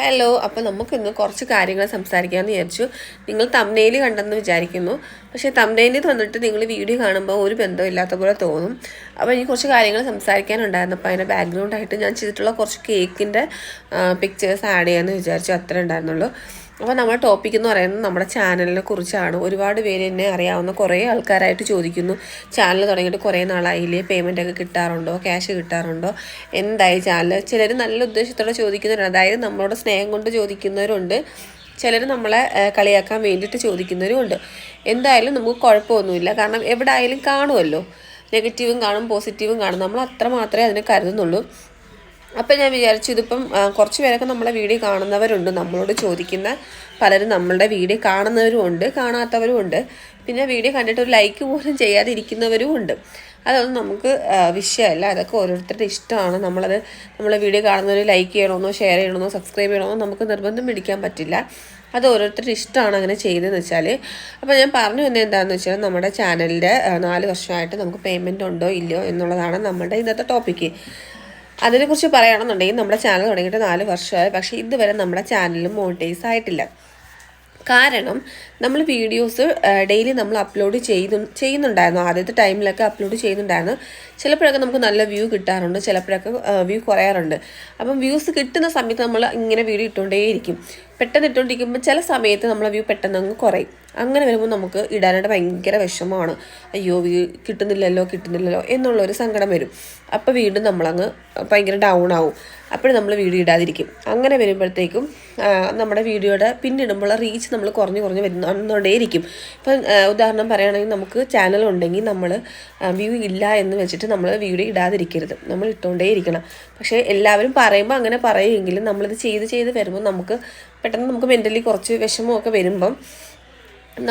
Hello അപ്പോൾ നമുക്കിന്ന് കുറച്ച് കാര്യങ്ങൾ സംസാരിക്കാമെന്ന് വിചാരിച്ചു. നിങ്ങൾ തമ്നയിൽ കണ്ടെന്ന് വിചാരിക്കുന്നു. പക്ഷേ തമ്നയിൽ തന്നിട്ട് നിങ്ങൾ വീഡിയോ കാണുമ്പോൾ ഒരു ബന്ധമില്ലാത്ത പോലെ തോന്നും. അപ്പോൾ എനിക്ക് കുറച്ച് കാര്യങ്ങൾ സംസാരിക്കാനുണ്ടായിരുന്നു. അപ്പോൾ അതിന്റെ ബാക്ക്ഗ്രൗണ്ടായിട്ട് ഞാൻ ചെയ്തിട്ടുള്ള കുറച്ച് കേക്കിന്റെ പിക്ചേഴ്സ് ആഡ് ചെയ്യാമെന്ന് വിചാരിച്ചു. അത്രേ ഉണ്ടായിരുന്നുള്ളൂ. അപ്പോൾ നമ്മുടെ ടോപ്പിക് എന്ന് പറയുന്നത് നമ്മുടെ ചാനലിനെ കുറിച്ചാണ്. ഒരുപാട് പേര് എന്നെ അറിയാവുന്ന കുറേ ആൾക്കാരായിട്ട് ചോദിക്കുന്നു. ചാനൽ തുടങ്ങിയിട്ട് കുറേ നാളായില്ലേ? പേയ്മെന്റ് ഒക്കെ കിട്ടാറുണ്ടോ? ക്യാഷ് കിട്ടാറുണ്ടോ? എന്തായി ചാനൽ ചിലർ നല്ല ഉദ്ദേശത്തോടെ ചോദിക്കുന്നവരുണ്ട് അതായത് നമ്മളോട് സ്നേഹം കൊണ്ട് ചോദിക്കുന്നവരുണ്ട്. ചിലർ നമ്മളെ കളിയാക്കാൻ വേണ്ടിയിട്ട് ചോദിക്കുന്നവരുമുണ്ട്. എന്തായാലും നമുക്ക് കുഴപ്പമൊന്നുമില്ല. കാരണം എവിടെ ആയാലും കാണുമല്ലോ. നെഗറ്റീവും കാണും പോസിറ്റീവും കാണും. നമ്മൾ അത്ര മാത്രമേ അതിനെ കരുതുന്നുള്ളൂ. അപ്പം ഞാൻ വിചാരിച്ചു ഇതിപ്പം കുറച്ച് പേരൊക്കെ നമ്മളെ വീഡിയോ കാണുന്നവരുണ്ട്. നമ്മളോട് ചോദിക്കുന്ന പലരും നമ്മളുടെ വീഡിയോ കാണുന്നവരും ഉണ്ട് കാണാത്തവരും ഉണ്ട്. പിന്നെ വീഡിയോ കണ്ടിട്ട് ഒരു ലൈക്ക് പോലും ചെയ്യാതെ ഇരിക്കുന്നവരും ഉണ്ട്. അതൊന്നും നമുക്ക് വിഷയമല്ല. അതൊക്കെ ഓരോരുത്തരുടെ ഇഷ്ടമാണ്. നമ്മളത് നമ്മളെ വീഡിയോ കാണുന്നവർ ലൈക്ക് ചെയ്യണമെന്നോ ഷെയർ ചെയ്യണമെന്നോ സബ്സ്ക്രൈബ് ചെയ്യണമെന്നോ നമുക്ക് നിർബന്ധം പിടിക്കാൻ പറ്റില്ല. അത് ഓരോരുത്തരുടെ ഇഷ്ടമാണ് അങ്ങനെ ചെയ്തതെന്ന് വെച്ചാൽ അപ്പോൾ ഞാൻ പറഞ്ഞു വന്നത് എന്താണെന്ന് വെച്ചാൽ നമ്മുടെ ചാനലിന്റെ നാല് വർഷമായിട്ട് നമുക്ക് പേയ്മെന്റ് ഉണ്ടോ ഇല്ലയോ എന്നുള്ളതാണ് നമ്മുടെ ഇന്നത്തെ ടോപ്പിക്ക് അതിനെക്കുറിച്ച് പറയുകയാണെന്നുണ്ടെങ്കിൽ നമ്മുടെ ചാനൽ തുടങ്ങിയിട്ട് നാല് വർഷമായി. പക്ഷേ ഇതുവരെ നമ്മുടെ ചാനൽ മോണിറ്റൈസ് ആയിട്ടില്ല. കാരണം നമ്മൾ വീഡിയോസ് ഡെയിലി നമ്മൾ അപ്ലോഡ് ചെയ്തു ചെയ്യുന്നുണ്ടായിരുന്നു. ആദ്യത്തെ ടൈമിലൊക്കെ അപ്ലോഡ് ചെയ്യുന്നുണ്ടായിരുന്നു. ചിലപ്പോഴൊക്കെ നമുക്ക് നല്ല വ്യൂ കിട്ടാറുണ്ട്. ചിലപ്പോഴൊക്കെ വ്യൂ കുറയാറുണ്ട്. അപ്പം വ്യൂസ് കിട്ടുന്ന സമയത്ത് നമ്മൾ ഇങ്ങനെ വീഡിയോ ഇട്ടുകൊണ്ടേയിരിക്കും. പെട്ടെന്ന് ഇട്ടുകൊണ്ടിരിക്കുമ്പോൾ ചില സമയത്ത് നമ്മളെ വ്യൂ പെട്ടെന്ന് അങ്ങ് കുറയും. അങ്ങനെ വരുമ്പോൾ നമുക്ക് ഇടാനായിട്ട് ഭയങ്കര വിഷമമാണ്. അയ്യോ വ്യൂ കിട്ടുന്നില്ലല്ലോ കിട്ടുന്നില്ലല്ലോ എന്നുള്ളൊരു സങ്കടം വരും. അപ്പോൾ വീണ്ടും നമ്മളങ്ങ് ഭയങ്കര ഡൗൺ ആവും. അപ്പോൾ നമ്മൾ വീഡിയോ ഇടാതിരിക്കും. അങ്ങനെ വരുമ്പോഴത്തേക്കും നമ്മുടെ വീഡിയോയുടെ പിന്നിടുമ്പോൾ റീച്ച് നമ്മൾ കുറഞ്ഞ് കുറഞ്ഞ് വരുന്നുകൊണ്ടേയിരിക്കും ഇപ്പം ഉദാഹരണം പറയുകയാണെങ്കിൽ നമുക്ക് ചാനൽ ഉണ്ടെങ്കിൽ നമ്മൾ വ്യൂ ഇല്ല എന്ന് വെച്ചിട്ട് നമ്മൾ വീഡിയോ ഇടാതിരിക്കരുത്. നമ്മൾ ഇട്ടുകൊണ്ടേയിരിക്കണം പക്ഷേ എല്ലാവരും പറയുമ്പോൾ അങ്ങനെ പറയുമെങ്കിലും നമ്മളിത് ചെയ്ത് ചെയ്ത് വരുമ്പോൾ നമുക്ക് പെട്ടെന്ന് നമുക്ക് മെന്റലി കുറച്ച് വിഷമമൊക്കെ വരുമ്പം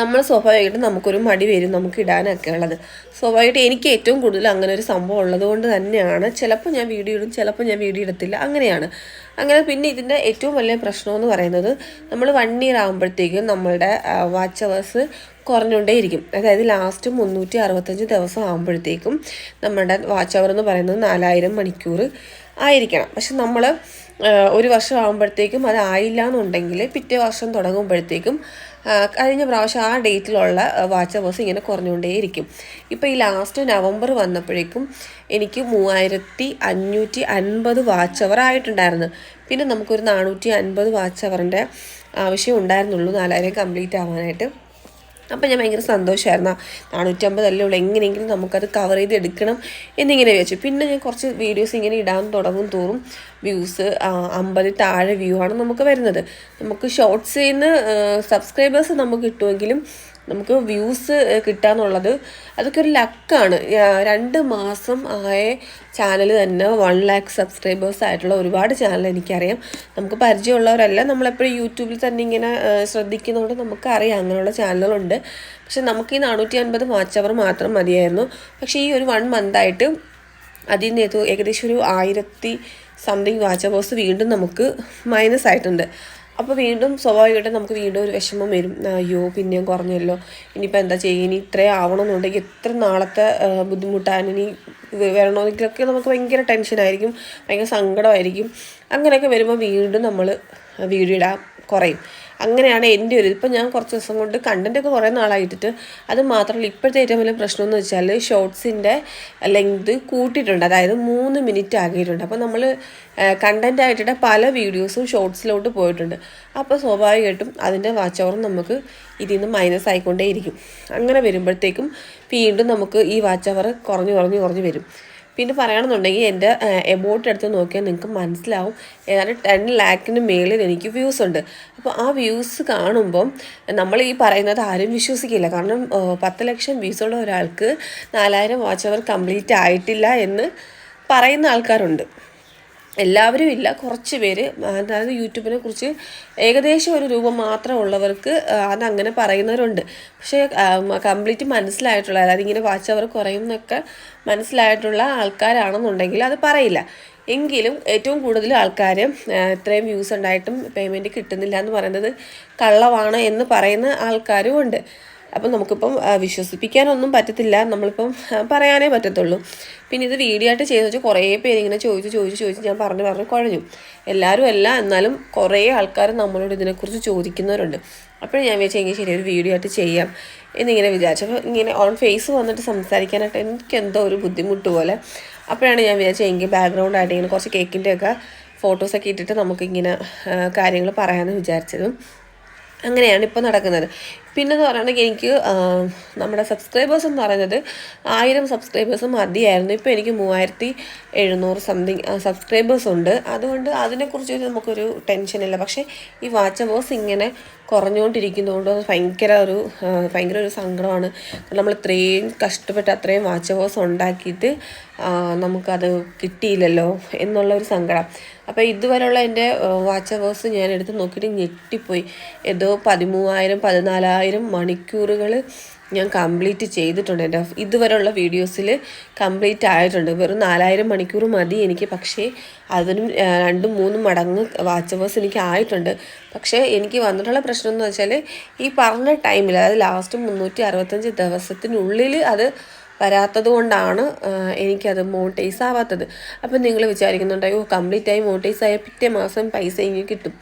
നമ്മൾ സ്വാഭാവികമായിട്ടും നമുക്കൊരു മടി വരും നമുക്ക് ഇടാനൊക്കെ ഉള്ളത്. സ്വാഭാവികമായിട്ട് എനിക്ക് ഏറ്റവും കൂടുതൽ അങ്ങനെ ഒരു സംഭവം ഉള്ളത് കൊണ്ട് തന്നെയാണ്. ചിലപ്പോൾ ഞാൻ വീഡിയോ ഇടും ചിലപ്പോൾ ഞാൻ വീഡിയോ ഇടത്തില്ല. അങ്ങനെയാണ്. അങ്ങനെ പിന്നെ ഇതിന്റെ ഏറ്റവും വലിയ പ്രശ്നം എന്ന് പറയുന്നത് നമ്മൾ വൺ ഇയർ ആകുമ്പോഴത്തേക്കും നമ്മളുടെ വാച്ച് അവേഴ്സ് കുറഞ്ഞുകൊണ്ടേയിരിക്കും. അതായത് ലാസ്റ്റ് മുന്നൂറ്റി അറുപത്തഞ്ച് ദിവസം ആകുമ്പോഴത്തേക്കും നമ്മുടെ വാച്ച് അവർ എന്ന് പറയുന്നത് നാലായിരം മണിക്കൂർ ആയിരിക്കണം. പക്ഷെ നമ്മൾ ഒരു വർഷം ആകുമ്പോഴത്തേക്കും അത് ആയില്ല എന്നുണ്ടെങ്കിൽ പിറ്റേ വർഷം തുടങ്ങുമ്പോഴത്തേക്കും കഴിഞ്ഞ പ്രാവശ്യം ആ ഡേറ്റിലുള്ള വാച്ച് അവേഴ്സ് ഇങ്ങനെ കുറഞ്ഞുകൊണ്ടേയിരിക്കും. ഇപ്പോൾ ഈ ലാസ്റ്റ് നവംബർ വന്നപ്പോഴേക്കും എനിക്ക് മൂവായിരത്തി അഞ്ഞൂറ്റി അൻപത് വാച്ച് അവർ ആയിട്ടുണ്ടായിരുന്നു. പിന്നെ നമുക്കൊരു നാനൂറ്റി അൻപത് വാച്ച് അവറിന്റെ ആവശ്യം ഉണ്ടായിരുന്നുള്ളൂ. നാലായിരം കംപ്ലീറ്റ് ആവാനായിട്ട്. അപ്പം ഞാൻ ഭയങ്കര സന്തോഷമായിരുന്നു നാനൂറ്റമ്പതല്ലേ ഉള്ളൂ. എങ്ങനെയെങ്കിലും നമുക്കത് കവർ ചെയ്ത് എടുക്കണം എന്നിങ്ങനെ വെച്ചു പിന്നെ ഞാൻ കുറച്ച് വീഡിയോസ് ഇങ്ങനെ ഇടാൻ തുടങ്ങും തോറും വ്യൂസ് അമ്പതിൽ താഴെ വ്യൂ ആണ് നമുക്ക് വരുന്നത്. നമുക്ക് ഷോർട്സ് ചെയ്യുന്ന സബ്സ്ക്രൈബേഴ്സ് നമുക്ക് കിട്ടുമെങ്കിലും നമുക്ക് വ്യൂസ് കിട്ടാന്നുള്ളത് അതൊക്കെ ഒരു ലക്കാണ് രണ്ട് മാസം ആയ ചാനൽ തന്നെ വൺ ലാക്ക് സബ്സ്ക്രൈബേഴ്സ് ആയിട്ടുള്ള ഒരുപാട് ചാനൽ എനിക്കറിയാം. നമുക്ക് പരിചയമുള്ളവരല്ല നമ്മളെപ്പോഴും യൂട്യൂബിൽ തന്നെ ഇങ്ങനെ ശ്രദ്ധിക്കുന്നതുകൊണ്ട് നമുക്കറിയാം അങ്ങനെയുള്ള ചാനലുകളുണ്ട് പക്ഷെ നമുക്ക് ഈ നാനൂറ്റി അൻപത് വാച്ച് അവർ മാത്രം മതിയായിരുന്നു. പക്ഷേ ഈ ഒരു വൺ മന്തായിട്ട് അതിൽ നിന്ന് ഏകദേശം ഒരു ആയിരത്തി സംതിങ് വാച്ച് അവേഴ്സ് വീണ്ടും നമുക്ക് മൈനസ് ആയിട്ടുണ്ട്. അപ്പോൾ വീണ്ടും സ്വാഭാവികമായിട്ടും നമുക്ക് വീണ്ടും ഒരു വിഷമം വരും. അയ്യോ പിന്നെയും കുറഞ്ഞല്ലോ. ഇനിയിപ്പോൾ എന്താ ചെയ്യുക? ഇനി ഇത്രയും ആവണമെന്നുണ്ടെങ്കിൽ എത്ര നാളത്തെ ബുദ്ധിമുട്ടാണ്? ഇനി വരണമെങ്കിലൊക്കെ നമുക്ക് ഭയങ്കര ടെൻഷനായിരിക്കും ഭയങ്കര സങ്കടമായിരിക്കും. അങ്ങനെയൊക്കെ വരുമ്പോൾ വീണ്ടും നമ്മൾ വീഡിയോ കുറയും. അങ്ങനെയാണ് എന്റെ ഒരു ഇപ്പം ഞാൻ കുറച്ച് ദിവസം കൊണ്ട് കണ്ടന്റൊക്കെ കുറേ നാളായിട്ടിട്ട് അത് മാത്രമല്ല ഇപ്പോഴത്തെ ഏറ്റവും വലിയ പ്രശ്നം എന്ന് വെച്ചാൽ ഷോർട്സിന്റെ ലെങ്ത് കൂട്ടിയിട്ടുണ്ട്. അതായത് മൂന്ന് മിനിറ്റ് ആക്കിയിട്ടുണ്ട്. അപ്പോൾ നമ്മൾ കണ്ടന്റ് ആയിട്ടിട്ട് പല വീഡിയോസും ഷോർട്സിലോട്ട് പോയിട്ടുണ്ട്. അപ്പോൾ സ്വാഭാവികമായിട്ടും അതിന്റെ വാച്ച് അവർ നമുക്ക് ഇതിൽ നിന്ന് മൈനസ് ആയിക്കൊണ്ടേയിരിക്കും. അങ്ങനെ വരുമ്പോഴത്തേക്കും വീണ്ടും നമുക്ക് ഈ വാച്ച് അവർ കുറഞ്ഞ് കുറഞ്ഞ് കുറഞ്ഞ് വരും. പിന്നെ പറയുകയാണെന്നുണ്ടെങ്കിൽ എന്റെ എബോട്ട് എടുത്ത് നോക്കിയാൽ നിങ്ങൾക്ക് മനസ്സിലാവും. ഏതാണ്ട് ടെൻ ലാക്കിന് മേളിൽ എനിക്ക് വ്യൂസ് ഉണ്ട്. അപ്പോൾ ആ വ്യൂസ് കാണുമ്പം നമ്മൾ ഈ പറയുന്നത് ആരും വിശ്വസിക്കില്ല. കാരണം പത്ത് ലക്ഷം വ്യൂസുള്ള ഒരാൾക്ക് നാലായിരം വാച്ച് അവർ കംപ്ലീറ്റ് ആയിട്ടില്ല എന്ന് പറയുന്ന ആൾക്കാരുണ്ട്. എല്ലാവരും ഇല്ല. കുറച്ച് പേര് അതായത് യൂട്യൂബിനെ കുറിച്ച് ഏകദേശം ഒരു രൂപം മാത്രം ഉള്ളവർക്ക് അതങ്ങനെ പറയുന്നവരുണ്ട്. പക്ഷേ കംപ്ലീറ്റ് മനസ്സിലായിട്ടുള്ള അതായത് ഇങ്ങനെ വാച്ച് കുറയുന്നൊക്കെ കുറയും മനസ്സിലായിട്ടുള്ള ആൾക്കാരാണെന്നുണ്ടെങ്കിൽ അത് പറയില്ല. എങ്കിലും ഏറ്റവും കൂടുതൽ ആൾക്കാർ ഇത്രയും വ്യൂസ് ഉണ്ടായിട്ടും പേയ്മെന്റ് കിട്ടുന്നില്ല എന്ന് പറയുന്നത് കള്ളവാണ് എന്ന് പറയുന്ന ആൾക്കാരും ഉണ്ട്. അപ്പം നമുക്കിപ്പം വിശ്വസിപ്പിക്കാനൊന്നും പറ്റത്തില്ല. നമ്മളിപ്പം പറയാനേ പറ്റത്തുള്ളൂ. പിന്നെ ഇത് വീഡിയോ ആയിട്ട് ചെയ്ത് വെച്ചാൽ കുറേ പേര് ഇങ്ങനെ ചോദിച്ച് ചോദിച്ച് ചോദിച്ച് ഞാൻ പറഞ്ഞു പറഞ്ഞ് കുഴഞ്ഞു. എല്ലാവരും അല്ല എന്നാലും കുറേ ആൾക്കാർ നമ്മളോട് ഇതിനെക്കുറിച്ച് ചോദിക്കുന്നവരുണ്ട്. അപ്പോൾ ഞാൻ വിചാരിച്ചാൽ ശരി ഒരു വീഡിയോ ആയിട്ട് ചെയ്യാം എന്നിങ്ങനെ വിചാരിച്ചു. അപ്പോൾ ഇങ്ങനെ ഓൺ ഫേസ് വന്നിട്ട് സംസാരിക്കാനായിട്ട് എനിക്കെന്തോ ഒരു ബുദ്ധിമുട്ട് പോലെ. അപ്പോഴാണ് ഞാൻ വിചാരിച്ചത് എങ്കിൽ ബാക്ക്ഗ്രൗണ്ട് ആയിട്ട് ഇങ്ങനെ കുറച്ച് കേക്കിന്റെയൊക്കെ ഫോട്ടോസൊക്കെ ഇട്ടിട്ട് നമുക്കിങ്ങനെ കാര്യങ്ങൾ പറയാമെന്ന് വിചാരിച്ചതും. അങ്ങനെയാണ് ഇപ്പോൾ നടക്കുന്നത്. പിന്നെന്ന് പറയുകയാണെങ്കിൽ എനിക്ക് നമ്മുടെ സബ്സ്ക്രൈബേഴ്സ് എന്ന് പറയുന്നത് ആയിരം സബ്സ്ക്രൈബേഴ്സ് മതിയായിരുന്നു. ഇപ്പോൾ എനിക്ക് മൂവായിരത്തി എഴുന്നൂറ് സംതിങ് സബ്സ്ക്രൈബേഴ്സ് ഉണ്ട്. അതുകൊണ്ട് അതിനെക്കുറിച്ച് നമുക്കൊരു ടെൻഷനില്ല പക്ഷേ ഈ വാച്ച് അവേഴ്സ് ഇങ്ങനെ കുറഞ്ഞുകൊണ്ടിരിക്കുന്നതുകൊണ്ട് ഭയങ്കര ഒരു ഭയങ്കര ഒരു സങ്കടമാണ്. നമ്മൾ ഇത്രയും കഷ്ടപ്പെട്ട് അത്രയും വാച്ച് അവേഴ്സ് ഉണ്ടാക്കിയിട്ട് നമുക്കത് കിട്ടിയില്ലല്ലോ എന്നുള്ള ഒരു സങ്കടം. അപ്പോൾ ഇതുവരെയുള്ള എന്റെ വാച്ച് അവേഴ്സ് ഞാൻ എടുത്ത് നോക്കിയിട്ട് ഞെട്ടിപ്പോയി. ഏതോ പതിമൂവായിരം പതിനാലായിരം മണിക്കൂറുകൾ ഞാൻ കംപ്ലീറ്റ് ചെയ്തിട്ടുണ്ട് എന്റെ ഇതുവരെയുള്ള വീഡിയോസിൽ കംപ്ലീറ്റ് ആയിട്ടുണ്ട്. വെറും നാലായിരം മണിക്കൂർ മതി എനിക്ക് പക്ഷേ അതിനും രണ്ടും മൂന്നും മടങ്ങ് വാച്ച് അവേഴ്സ് എനിക്ക് ആയിട്ടുണ്ട്. പക്ഷേ എനിക്ക് വന്നിട്ടുള്ള പ്രശ്നം എന്ന് വെച്ചാൽ ഈ പറഞ്ഞ ടൈമിൽ അതായത് ലാസ്റ്റ് മുന്നൂറ്റി അറുപത്തഞ്ച് ദിവസത്തിനുള്ളിൽ അത് വരാത്തത് കൊണ്ടാണ് എനിക്കത് മോട്ടൈസ് ആവാത്തത്. അപ്പം നിങ്ങൾ വിചാരിക്കുന്നുണ്ടോ അയ്യോ കംപ്ലീറ്റ് ആയി മോട്ടൈസ് ആയ പിറ്റേ മാസം പൈസ ഇങ്ങനെ കിട്ടും.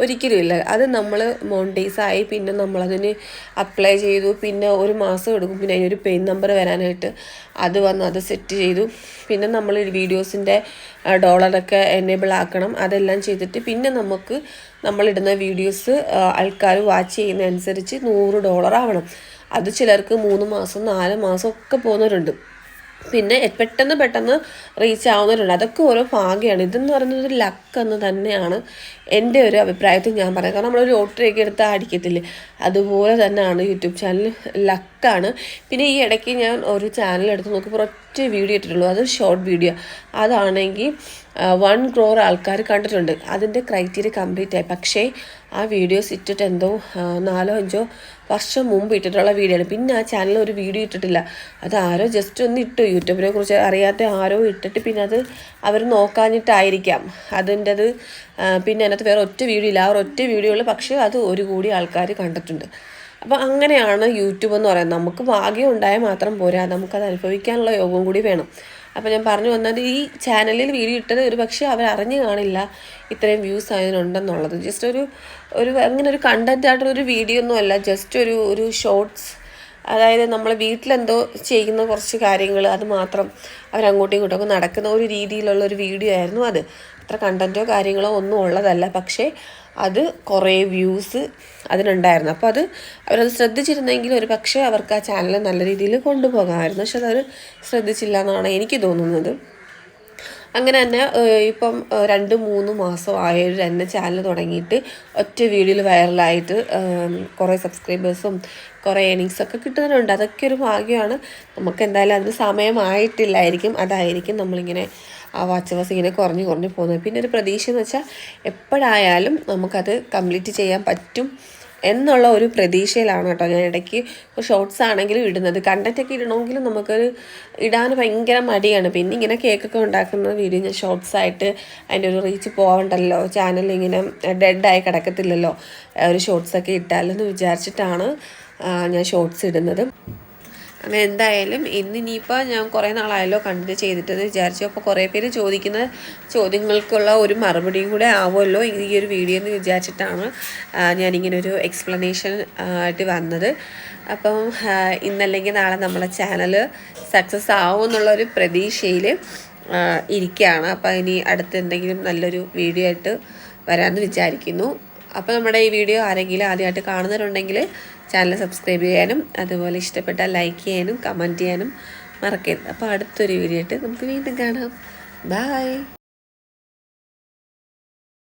ഒരിക്കലും ഇല്ല. അത് നമ്മൾ മോണിറ്റൈസ് ആയി പിന്നെ നമ്മളതിന് അപ്ലൈ ചെയ്തു. പിന്നെ ഒരു മാസം എടുക്കും. പിന്നെ അതിനൊരു പെയിൻ നമ്പർ വരാനായിട്ട് അത് വന്ന് അത് സെറ്റ് ചെയ്തു. പിന്നെ നമ്മൾ വീഡിയോസിന്റെ ഡോളറൊക്കെ എനേബിൾ ആക്കണം. അതെല്ലാം ചെയ്തിട്ട് പിന്നെ നമുക്ക് നമ്മളിടുന്ന വീഡിയോസ് ആൾക്കാർ വാച്ച് ചെയ്യുന്നതനുസരിച്ച് നൂറ് ഡോളർ ആവണം. അത് ചിലർക്ക് മൂന്ന് മാസം നാല് മാസം ഒക്കെ പോകുന്നവരുണ്ട്. പിന്നെ പെട്ടെന്ന് പെട്ടെന്ന് റീച്ച് ആവുന്നവരുണ്ട്. അതൊക്കെ ഓരോ ഭാഗ്യമാണ് ഇതെന്ന് പറയുന്നത് ഒരു ലക്ക് എന്ന് തന്നെയാണ് എന്റെ ഒരു അഭിപ്രായത്തിൽ ഞാൻ പറയാം കാരണം നമ്മളൊരു ലോട്ടറിയൊക്കെ എടുത്താൽ അടിക്കത്തില്ലേ? അതുപോലെ തന്നെയാണ് യൂട്യൂബ് ചാനൽ ലക്കാണ് പിന്നെ ഈ ഇടയ്ക്ക് ഞാൻ ഒരു ചാനൽ എടുത്ത് നോക്കി ഒറ്റ വീഡിയോ ഇട്ടിട്ടുള്ളൂ. അത് ഷോർട്ട് വീഡിയോ അതാണെങ്കിൽ വൺ ക്രോർ ആൾക്കാർ കണ്ടിട്ടുണ്ട്. അതിന്റെ ക്രൈറ്റീരിയ കംപ്ലീറ്റ് ആയി. പക്ഷേ ആ വീഡിയോസ് ഇട്ടിട്ട് എന്തോ നാലോ അഞ്ചോ വർഷം മുമ്പ് ഇട്ടിട്ടുള്ള വീഡിയോ ആണ്. പിന്നെ ആ ചാനലിൽ ഒരു വീഡിയോ ഇട്ടിട്ടില്ല. അത് ആരോ ജസ്റ്റ് ഒന്ന് ഇട്ടു. യൂട്യൂബിനെ കുറിച്ച് അറിയാത്ത ആരോ ഇട്ടിട്ട് പിന്നെ അത് അവർ നോക്കാഞ്ഞിട്ടായിരിക്കാം. അതിന്റെ അത് പിന്നെ അതിനകത്ത് വേറെ ഒറ്റ വീഡിയോ ഇല്ല. അവർ ഒറ്റ വീഡിയോ ഉള്ളു. പക്ഷേ അത് ഒരു കൂടി ആൾക്കാർ കണ്ടിട്ടുണ്ട്. അപ്പോൾ അങ്ങനെയാണ് യൂട്യൂബ് എന്ന് പറയുന്നത്. നമുക്ക് ഭാഗ്യം ഉണ്ടായാൽ മാത്രം പോരാ. നമുക്കത് അനുഭവിക്കാനുള്ള യോഗം കൂടി വേണം. അപ്പോൾ ഞാൻ പറഞ്ഞു വന്നത് ഈ ചാനലിൽ വീഡിയോ ഇട്ടത് ഒരു പക്ഷേ അവർ അറിഞ്ഞു കാണില്ല ഇത്രയും വ്യൂസ് അതിനുണ്ടെന്നുള്ളത് ജസ്റ്റ് ഒരു ഒരു അങ്ങനെ ഒരു കണ്ടന്റ് ആയിട്ടുള്ളൊരു വീഡിയോ ഒന്നും അല്ല. ജസ്റ്റ് ഒരു ഒരു ഷോർട്സ് അതായത് നമ്മൾ വീട്ടിലെന്തോ ചെയ്യുന്ന കുറച്ച് കാര്യങ്ങൾ അത് മാത്രം അവരങ്ങോട്ടും ഇങ്ങോട്ടൊക്കെ നടക്കുന്ന ഒരു രീതിയിലുള്ള ഒരു വീഡിയോ ആയിരുന്നു അത്. അത്ര കണ്ടന്റോ കാര്യങ്ങളോ ഒന്നും ഉള്ളതല്ല. പക്ഷേ അത് കുറേ വ്യൂസ് അതിനുണ്ടായിരുന്നു. അപ്പോൾ അത് അവരത് ശ്രദ്ധിച്ചിരുന്നെങ്കിൽ ഒരു പക്ഷേ അവർക്ക് ആ ചാനൽ നല്ല രീതിയിൽ കൊണ്ടുപോകാമായിരുന്നു. പക്ഷെ അതവർ ശ്രദ്ധിച്ചില്ല എന്നാണ് എനിക്ക് തോന്നുന്നത്. അങ്ങനെ തന്നെ ഇപ്പം രണ്ട് മൂന്ന് മാസം ആയൊരു തന്നെ ചാനൽ തുടങ്ങിയിട്ട് ഒറ്റ വീഡിയോയിൽ വൈറലായിട്ട് കുറേ സബ്സ്ക്രൈബേഴ്സും കുറേ ഏണിങ്സൊക്കെ കിട്ടുന്നുണ്ട്. അതൊക്കെ ഒരു ഭാഗ്യമാണ്. നമുക്ക് എന്തായാലും അതിന് സമയമായിട്ടില്ലായിരിക്കും. അതായിരിക്കും നമ്മളിങ്ങനെ ആ വാച്ച് ഇങ്ങനെ കുറഞ്ഞ് കുറഞ്ഞ് പോകുന്നത് പിന്നെ ഒരു പ്രതീക്ഷ എന്ന് വെച്ചാൽ എപ്പോഴായാലും നമുക്കത് കംപ്ലീറ്റ് ചെയ്യാൻ പറ്റും എന്നുള്ള ഒരു പ്രതീക്ഷയിലാണ് കേട്ടോ ഞാൻ ഇടയ്ക്ക് ഷോർട്സ് ആണെങ്കിലും ഇടുന്നത്. കണ്ടന്റൊക്കെ ഇടണമെങ്കിലും നമുക്കൊരു ഇടാൻ ഭയങ്കര മടിയാണ്. പിന്നെ ഇങ്ങനെ കേക്കൊക്കെ ഉണ്ടാക്കുന്ന വീഡിയോ ഞാൻ ഷോർട്സ് ആയിട്ട് അതിന്റെ ഒരു റീച്ച് പോകണ്ടല്ലോ ചാനൽ ഇങ്ങനെ ഡെഡായി കിടക്കത്തില്ലല്ലോ. ഒരു ഷോർട്സൊക്കെ ഇട്ടാലെന്ന് വിചാരിച്ചിട്ടാണ് ഞാൻ ഷോർട്സ് ഇടുന്നത്. അങ്ങനെ എന്തായാലും ഇന്ന് ഇനിയിപ്പോൾ ഞാൻ കുറേ നാളായല്ലോ കണ്ടിട്ട് ചെയ്തിട്ടെന്ന് വിചാരിച്ചു. അപ്പോൾ കുറേ പേര് ചോദിക്കുന്ന ചോദ്യങ്ങൾക്കുള്ള ഒരു മറുപടിയും കൂടെ ആവുമല്ലോ ഈ ഒരു വീഡിയോ എന്ന് വിചാരിച്ചിട്ടാണ് ഞാനിങ്ങനെ ഒരു എക്സ്പ്ലനേഷൻ ആയിട്ട് വന്നത്. അപ്പം ഇന്നല്ലെങ്കിൽ നാളെ നമ്മളെ ചാനൽ സക്സസ് ആവും എന്നുള്ളൊരു പ്രതീക്ഷയിൽ ഇരിക്കുകയാണ്. അപ്പോൾ ഇനി അടുത്ത് എന്തെങ്കിലും നല്ലൊരു വീഡിയോ ആയിട്ട് വരാമെന്ന് വിചാരിക്കുന്നു. അപ്പോൾ നമ്മുടെ ഈ വീഡിയോ ആരെങ്കിലും ആദ്യമായിട്ട് കാണുന്നവരുണ്ടെങ്കിൽ ചാനൽ സബ്സ്ക്രൈബ് ചെയ്യാനും അതുപോലെ ഇഷ്ടപ്പെട്ട ലൈക്ക് ചെയ്യാനും കമന്റ് ചെയ്യാനും മറക്കരുത്. അപ്പോൾ അടുത്തൊരു വീഡിയോ ആയിട്ട് നമുക്ക് വീണ്ടും കാണാം. ബായ്